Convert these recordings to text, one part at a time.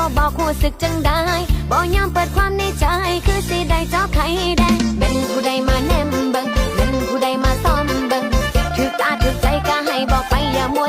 บ่บอกหูสึกจังได้บ่ยอมเปิดความในใจ คือสิได้เจ้าไข่แดงเป็นผู้ใดมาแนมเบิงเป็นผู้ใดมาซ้อมเบิงถึกตาถือใจก็ให้บอกไปอย่ามัว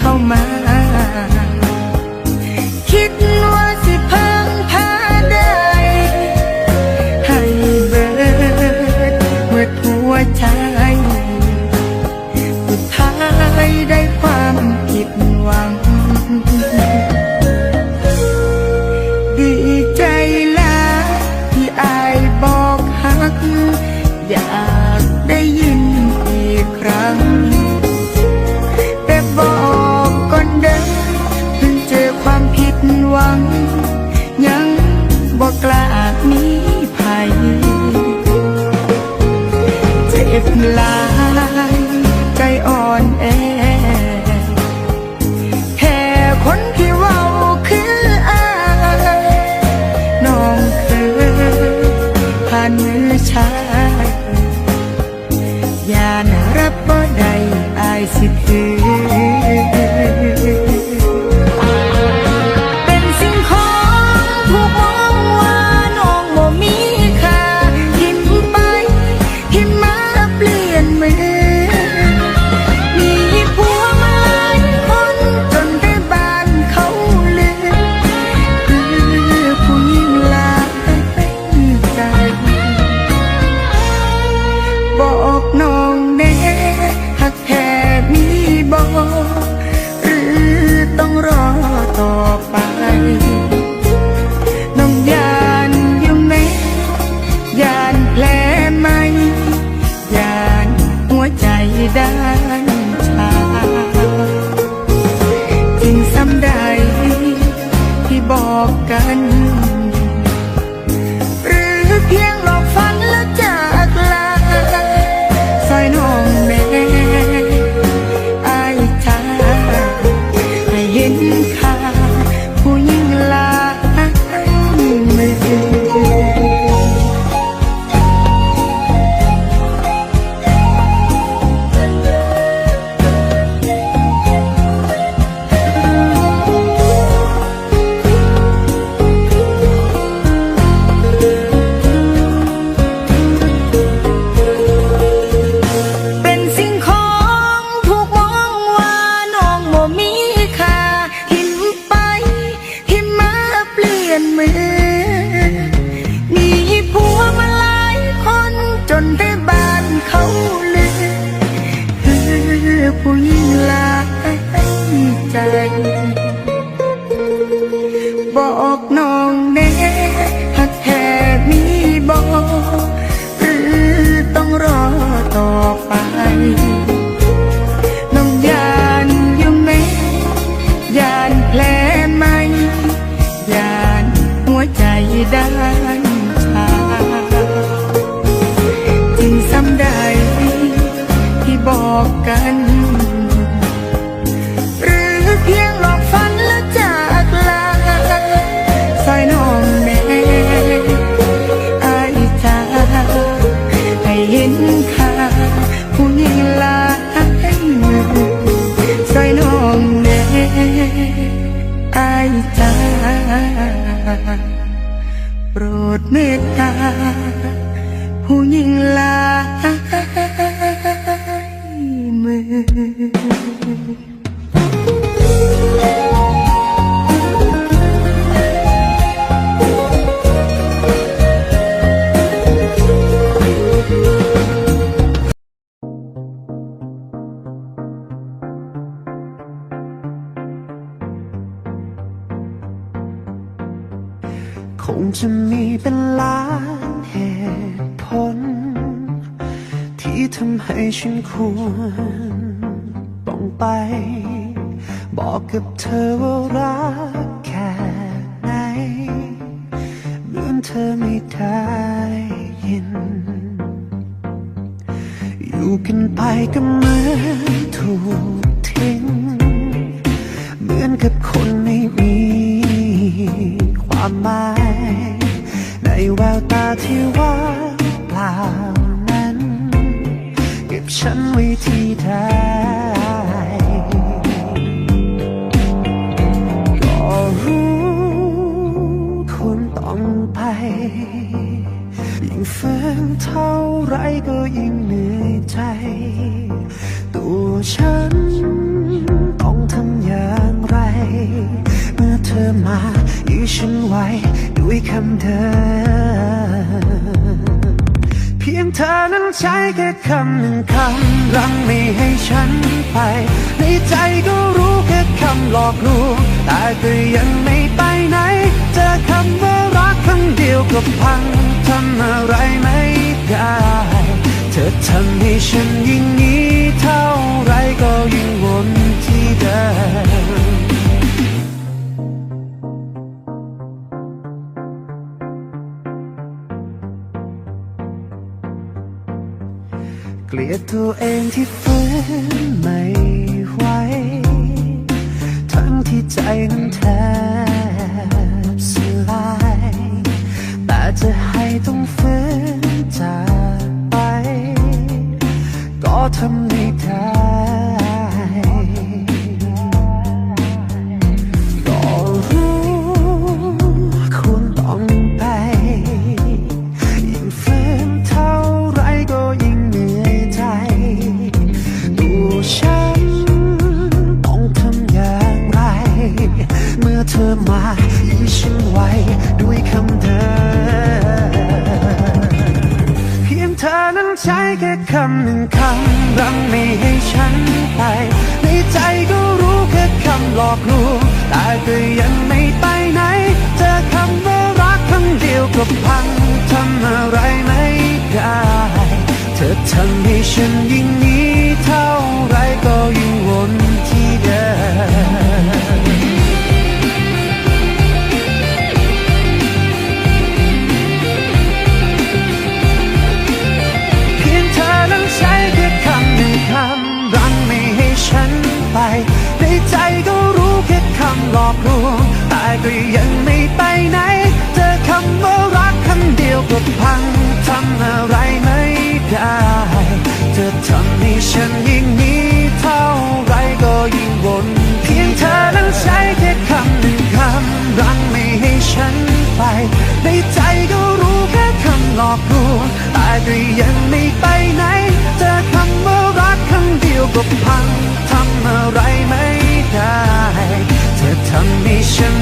ข้ามา คิดว่าสิพังพาได้ ให้เบิดเมื่หัวใจสุดท้ายได้ความผิดหวัง live life. กัน หรือเพียงหล เมตตาผู้หญิงลา ที่ทำให้ฉันควรต้องไป บอกกับเธอว่ารักแค่ไหนเหมือนเธอไม่ได้ยิน อยู่กันไปก็เหมือนถูกทิ้ง เหมือนกับคนไม่มีความหมาย ในแววตาที่ว่า ฉันไว้ที่ใดก็รู้คุณต้องไป ยิ่งฝืนเท่าไรก็ยิ่งเหนื่อยใจ ตัวฉันต้องทำอย่างไร เมื่อเธอมายื้อฉันไว้ด้วยคำเดิม ธอนั้นใช้แค่คำหนึ่งคำรังไม่ให้ฉันไป ในใจก็รู้แค่คำหลอกลวงแต่ก็ยังไม่ไปไหน เจอคำว่ารักครั้งเดียวก็พังทำอะไรไม่ได้ เธอทำให้ฉันยิ่งนี้ ตัวเองที่ฟื้นไม่ไหว ทั้งที่ใจนั้นแทบสลาย แต่จะให้ต้องฟื้นจากไป ก็ทำได้แค่ หลอกลวงแต่ก็ยังไม่ไปไหน เจอคำว่ารักคำเดียวก็พังทำอะไรไม่ได้ เธอทำให้ฉันยิ่งนี้เท่าไรก็ยิ่งวนที่เดิม ก็ยังไม่ไปไหน เจอคำว่ารักคำเดียวก็พัง ทำอะไรไม่ได้ เธอทำให้ฉัน